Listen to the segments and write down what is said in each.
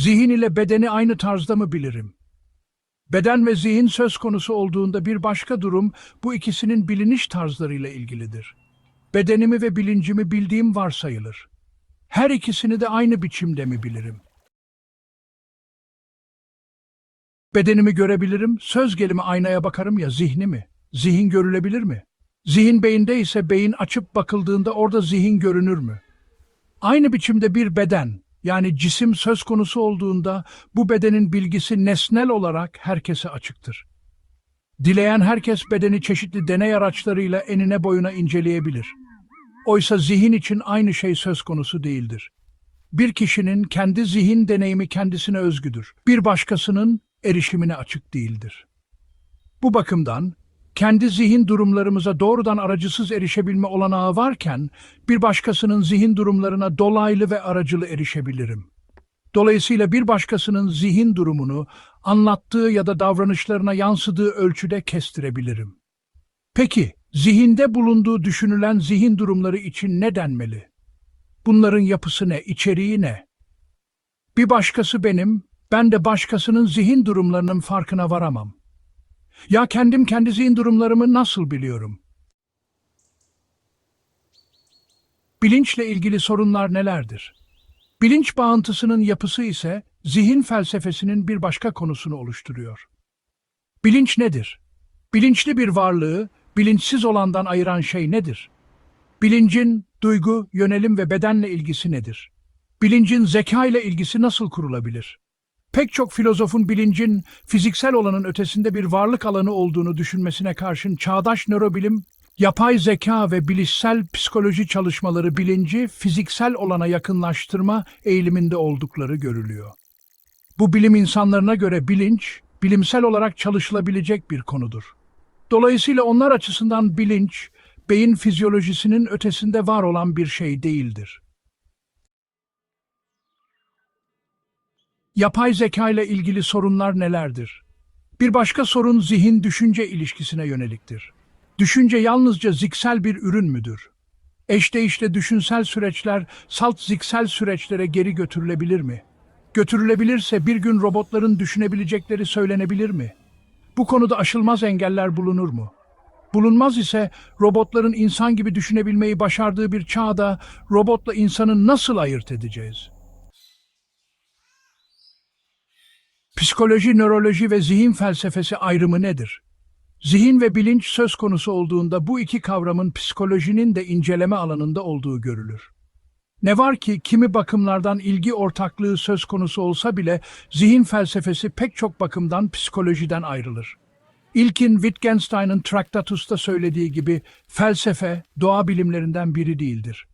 Zihin ile bedeni aynı tarzda mı bilirim? Beden ve zihin söz konusu olduğunda bir başka durum bu ikisinin biliniş tarzlarıyla ilgilidir. Bedenimi ve bilincimi bildiğim varsayılır. Her ikisini de aynı biçimde mi bilirim? Bedenimi görebilirim, söz gelimi aynaya bakarım ya zihnimi. Zihin görülebilir mi? Zihin beyinde ise beyin açıp bakıldığında orada zihin görünür mü? Aynı biçimde bir beden, yani cisim söz konusu olduğunda bu bedenin bilgisi nesnel olarak herkese açıktır. Dileyen herkes bedeni çeşitli deney araçlarıyla enine boyuna inceleyebilir. Oysa zihin için aynı şey söz konusu değildir. Bir kişinin kendi zihin deneyimi kendisine özgüdür. Bir başkasının erişimine açık değildir. Bu bakımdan kendi zihin durumlarımıza doğrudan aracısız erişebilme olanağı varken bir başkasının zihin durumlarına dolaylı ve aracılı erişebilirim. Dolayısıyla bir başkasının zihin durumunu anlattığı ya da davranışlarına yansıdığı ölçüde kestirebilirim. Peki, zihinde bulunduğu düşünülen zihin durumları için ne denmeli? Bunların yapısı ne, içeriği ne? Bir başkası benim, ben de başkasının zihin durumlarının farkına varamam. Ya kendim kendi zihin durumlarımı nasıl biliyorum? Bilinçle ilgili sorunlar nelerdir? Bilinç bağıntısının yapısı ise zihin felsefesinin bir başka konusunu oluşturuyor. Bilinç nedir? Bilinçli bir varlığı bilinçsiz olandan ayıran şey nedir? Bilincin duygu, yönelim ve bedenle ilgisi nedir? Bilincin zeka ile ilgisi nasıl kurulabilir? Pek çok filozofun bilincin fiziksel olanın ötesinde bir varlık alanı olduğunu düşünmesine karşın çağdaş nörobilim, yapay zeka ve bilişsel psikoloji çalışmaları bilinci fiziksel olana yakınlaştırma eğiliminde oldukları görülüyor. Bu bilim insanlarına göre bilinç, bilimsel olarak çalışılabilecek bir konudur. Dolayısıyla onlar açısından bilinç, beyin fizyolojisinin ötesinde var olan bir şey değildir. Yapay zeka ile ilgili sorunlar nelerdir? Bir başka sorun zihin-düşünce ilişkisine yöneliktir. Düşünce yalnızca ziksel bir ürün müdür? Eşdeğişte düşünsel süreçler salt ziksel süreçlere geri götürülebilir mi? Götürülebilirse bir gün robotların düşünebilecekleri söylenebilir mi? Bu konuda aşılmaz engeller bulunur mu? Bulunmaz ise robotların insan gibi düşünebilmeyi başardığı bir çağda robotla insanı nasıl ayırt edeceğiz? Psikoloji, nöroloji ve zihin felsefesi ayrımı nedir? Zihin ve bilinç söz konusu olduğunda bu iki kavramın psikolojinin de inceleme alanında olduğu görülür. Ne var ki kimi bakımlardan ilgi ortaklığı söz konusu olsa bile zihin felsefesi pek çok bakımdan psikolojiden ayrılır. İlkin Wittgenstein'ın Traktatus'ta söylediği gibi felsefe doğa bilimlerinden biri değildir.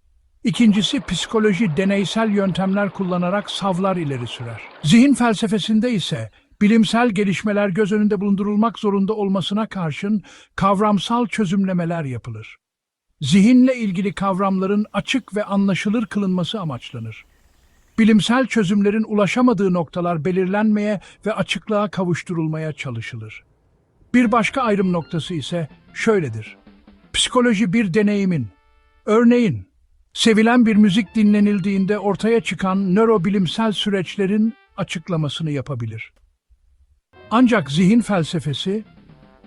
İkincisi psikoloji deneysel yöntemler kullanarak savlar ileri sürer. Zihin felsefesinde ise bilimsel gelişmeler göz önünde bulundurulmak zorunda olmasına karşın kavramsal çözümlemeler yapılır. Zihinle ilgili kavramların açık ve anlaşılır kılınması amaçlanır. Bilimsel çözümlerin ulaşamadığı noktalar belirlenmeye ve açıklığa kavuşturulmaya çalışılır. Bir başka ayrım noktası ise şöyledir. Psikoloji bir deneyimin, örneğin sevilen bir müzik dinlenildiğinde ortaya çıkan nörobilimsel süreçlerin açıklamasını yapabilir. Ancak zihin felsefesi,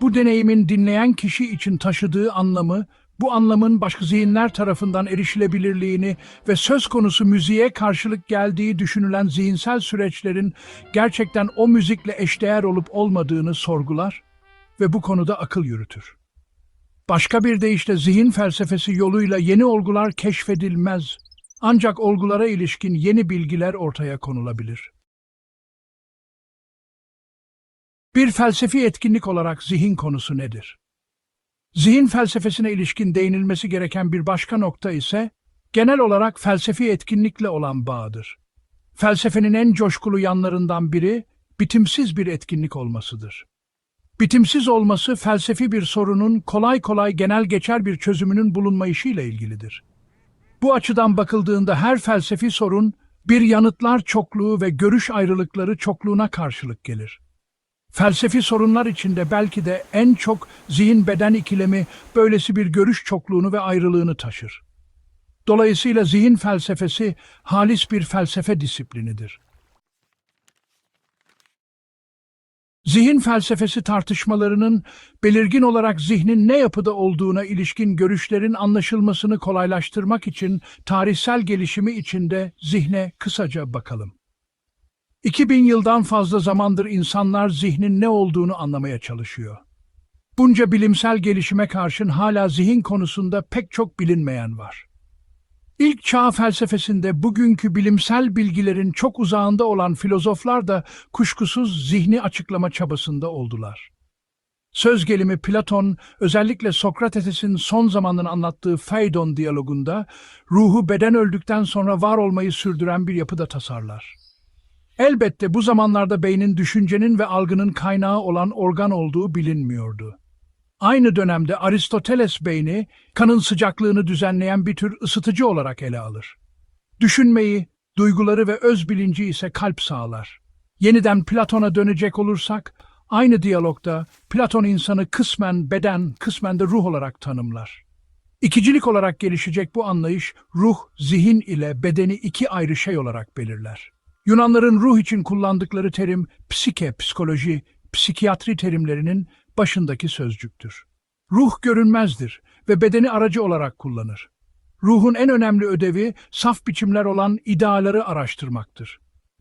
bu deneyimin dinleyen kişi için taşıdığı anlamı, bu anlamın başka zihinler tarafından erişilebilirliğini ve söz konusu müziğe karşılık geldiği düşünülen zihinsel süreçlerin gerçekten o müzikle eşdeğer olup olmadığını sorgular ve bu konuda akıl yürütür. Başka bir deyişle zihin felsefesi yoluyla yeni olgular keşfedilmez, ancak olgulara ilişkin yeni bilgiler ortaya konulabilir. Bir felsefi etkinlik olarak zihin konusu nedir? Zihin felsefesine ilişkin değinilmesi gereken bir başka nokta ise genel olarak felsefi etkinlikle olan bağıdır. Felsefenin en coşkulu yanlarından biri bitimsiz bir etkinlik olmasıdır. Bitimsiz olması felsefi bir sorunun kolay kolay genel geçer bir çözümünün bulunmayışıyla ilgilidir. Bu açıdan bakıldığında her felsefi sorun bir yanıtlar çokluğu ve görüş ayrılıkları çokluğuna karşılık gelir. Felsefi sorunlar içinde belki de en çok zihin-beden ikilemi böylesi bir görüş çokluğunu ve ayrılığını taşır. Dolayısıyla zihin felsefesi halis bir felsefe disiplinidir. Zihin felsefesi tartışmalarının belirgin olarak zihnin ne yapıda olduğuna ilişkin görüşlerin anlaşılmasını kolaylaştırmak için tarihsel gelişimi içinde zihne kısaca bakalım. 2000 yıldan fazla zamandır insanlar zihnin ne olduğunu anlamaya çalışıyor. Bunca bilimsel gelişime karşın hala zihin konusunda pek çok bilinmeyen var. İlk çağ felsefesinde bugünkü bilimsel bilgilerin çok uzağında olan filozoflar da kuşkusuz zihni açıklama çabasında oldular. Söz gelimi Platon özellikle Sokrates'in son zamanını anlattığı Phaedon diyalogunda ruhu beden öldükten sonra var olmayı sürdüren bir yapıda tasarlar. Elbette bu zamanlarda beynin düşüncenin ve algının kaynağı olan organ olduğu bilinmiyordu. Aynı dönemde Aristoteles beyni kanın sıcaklığını düzenleyen bir tür ısıtıcı olarak ele alır. Düşünmeyi, duyguları ve öz bilinci ise kalp sağlar. Yeniden Platon'a dönecek olursak, aynı diyalogda Platon insanı kısmen beden, kısmen de ruh olarak tanımlar. İkicilik olarak gelişecek bu anlayış, ruh, zihin ile bedeni iki ayrı şey olarak belirler. Yunanların ruh için kullandıkları terim psike, psikoloji, psikiyatri terimlerinin başındaki sözcüktür. Ruh görünmezdir ve bedeni aracı olarak kullanır. Ruhun en önemli ödevi saf biçimler olan ideaları araştırmaktır.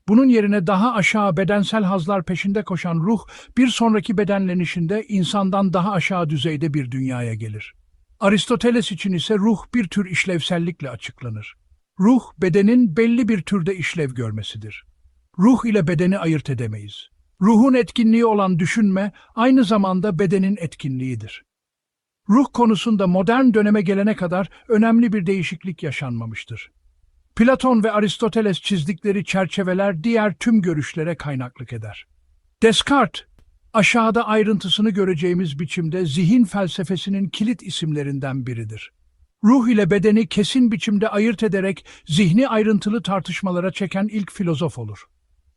Bunun yerine daha aşağı bedensel hazlar peşinde koşan ruh, bir sonraki bedenlenişinde insandan daha aşağı düzeyde bir dünyaya gelir. Aristoteles için ise ruh bir tür işlevsellikle açıklanır. Ruh, bedenin belli bir türde işlev görmesidir. Ruh ile bedeni ayırt edemeyiz. Ruhun etkinliği olan düşünme aynı zamanda bedenin etkinliğidir. Ruh konusunda modern döneme gelene kadar önemli bir değişiklik yaşanmamıştır. Platon ve Aristoteles çizdikleri çerçeveler diğer tüm görüşlere kaynaklık eder. Descartes, aşağıda ayrıntısını göreceğimiz biçimde zihin felsefesinin kilit isimlerinden biridir. Ruh ile bedeni kesin biçimde ayırt ederek zihni ayrıntılı tartışmalara çeken ilk filozof olur.